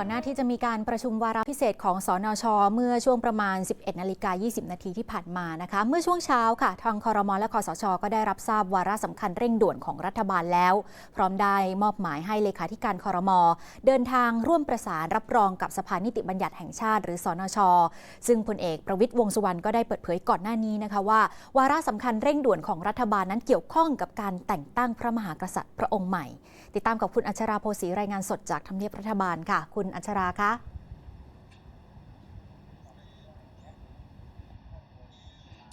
ก่อนหน้าที่จะมีการประชุมวาระพิเศษของสอนช เมื่อช่วงประมาณ 11นาฬิกา20 นาทีที่ผ่านมานะคะ เมื่อช่วงเช้าค่ะ ทางคอรมอและคอสช ก็ได้รับทราบวาระสำคัญเร่งด่วนของรัฐบาลแล้ว พร้อมได้มอบหมายให้เลขาธิการคอรมอเดินทางร่วมประสานรับรองกับสภานิติบัญญัติแห่งชาติ หรือสอนช ซึ่งพลเอกประวิตยวงษ์สุวรรณก็ได้เปิดเผยก่อนหน้านี้นะคะว่า วาระสำคัญเร่งด่วนของรัฐบาลนั้นเกี่ยวข้องกับการแต่งตั้งพระมหากษัตริย์พระองค์ใหม่ ติดตามกับคุณอัชราโพสีรายงานสดจากทำเนียบรัฐบาลค่ะคุณอัชราคะ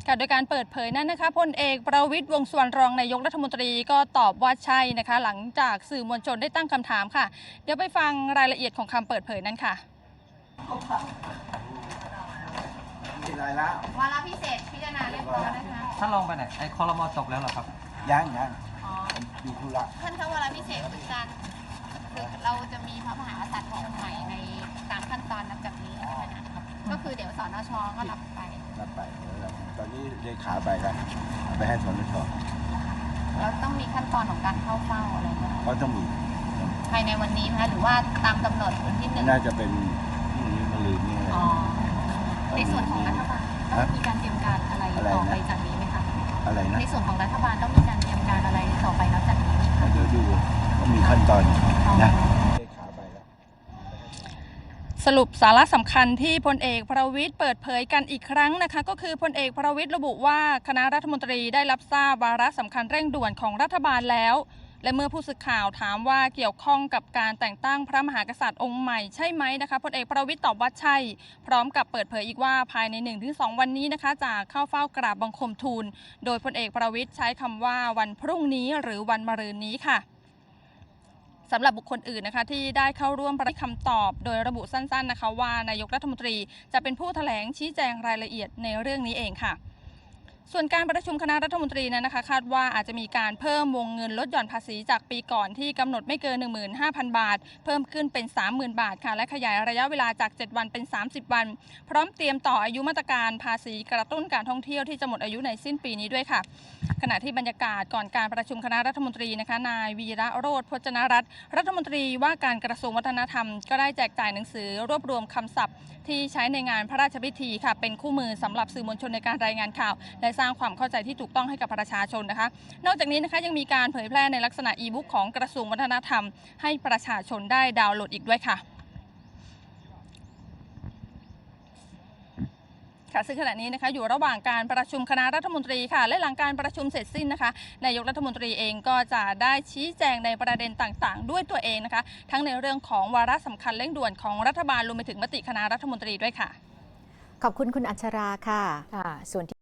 ค่ะโดยการเปิดเผยนั้นนะคะพลเอกประวิตยวงษ์สุวรรณรองนายกรัฐมนตรีก็ตอบว่าใช่นะคะ หลังจากสื่อมวลชนได้ตั้งคำถามค่ะ เดี๋ยวไปฟังรายละเอียดของคำเปิดเผยนั้นค่ะมีอะไรแล้ววาระพิเศษพิจารณาเรียบร้อยนะคะท่านลองไปไหนไอ้คอรมอจบแล้วเหรอครับยังยังอ๋ออยู่ธุระท่านคะวาระพิเศษคือการ นชก็รับไปรับไปเดี๋ยวเราตอนนี้เลขาไปกันเอาไปให้สนชแล้วต้องมีขั้นตอนของการเข้าเฝ้าอะไรไหมคะก็ต้องมีภายในวันนี้ไหมคะหรือว่าตามกำหนดวันที่หนึ่งน่าจะเป็นพรุ่งนี้มะรืนนี่อะไร อ๋อในส่วนของรัฐบาลต้องมีการเตรียมการอะไรอะไรนะ ต่อไปจากนี้ไหมคะอะไรนะในส่วนของรัฐบาลต้องมีการเตรียมการอะไรต่อไปนับจากนี้ไหมคะเดี๋ยวดูว่ามีขั้นตอนนะเลขาไปแล้ว สรุปสาระสำคัญที่พลเอกประวิตยเปิดเผยกันอีกครั้งนะคะ ก็คือพลเอกประวิตยระบุว่าคณะรัฐมนตรีได้รับทราบวาระสำคัญเร่งด่วนของรัฐบาลแล้ว และเมื่อผู้สื่อข่าวถามว่าเกี่ยวข้องกับการแต่งตั้งพระมหากษัตริย์องค์ใหม่ใช่ไหมนะคะพลเอกประวิตยตอบว่าใช่ พร้อมกับเปิดเผยอีกว่าภายใน 1-2 วันนี้นะคะจะเข้าเฝ้ากราบบังคมทูล โดยพลเอกประวิตยใช้คำว่าวันพรุ่งนี้หรือวันมะรืนนี้ค่ะ สำหรับบุคคลอื่นนะคะที่ได้เข้าร่วมประคำตอบ โดยระบุสั้นๆนะคะ ว่านายกรัฐมนตรีจะเป็นผู้แถลงชี้แจงรายละเอียดในเรื่องนี้เองค่ะ ส่วนการประชุมคณะรัฐมนตรีนั้นนะคะ คาดว่าอาจจะมีการเพิ่มวงเงินลดหย่อนภาษีจากปีก่อนที่กำหนดไม่เกิน 15,000 บาท เพิ่มขึ้นเป็น 30,000 บาทค่ะ และขยายระยะเวลาจาก 7 วันเป็น 30 วัน พร้อมเตรียมต่ออายุมาตรการภาษีกระตุ้นการท่องเที่ยวที่จะหมดอายุในสิ้นปีนี้ด้วยค่ะ ขณะที่บรรยากาศก่อนการประชุมคณะรัฐมนตรีนะคะ นายวีระโรธพจนรัตน์รัฐมนตรีว่าการกระทรวงวัฒนธรรม ก็ได้แจกจ่ายหนังสือรวบรวมคำศัพท์ ที่ใช้ในงานพระราชพิธีค่ะ เป็นคู่มือสำหรับสื่อมวลชนในการรายงานข่าวและสร้างความเข้าใจที่ถูกต้องให้กับประชาชนนะคะ นอกจากนี้นะคะยังมีการเผยแพร่ในลักษณะอีบุ๊กของกระทรวงวัฒนธรรม ให้ประชาชนได้ดาวน์โหลดอีกด้วยค่ะค่ะซึ่งขณะนี้นะคะอยู่ระหว่างการประชุมคณะรัฐมนตรีค่ะ และหลังการประชุมเสร็จสิ้นนะคะนายกรัฐมนตรีเองก็จะได้ชี้แจงในประเด็นต่างๆ ด้วยตัวเองนะคะ ทั้งในเรื่องของวาระสำคัญเร่งด่วนของรัฐบาลรวมไปถึงมติคณะรัฐมนตรีด้วยค่ะ ขอบคุณคุณอัชราค่ะค่ะส่วน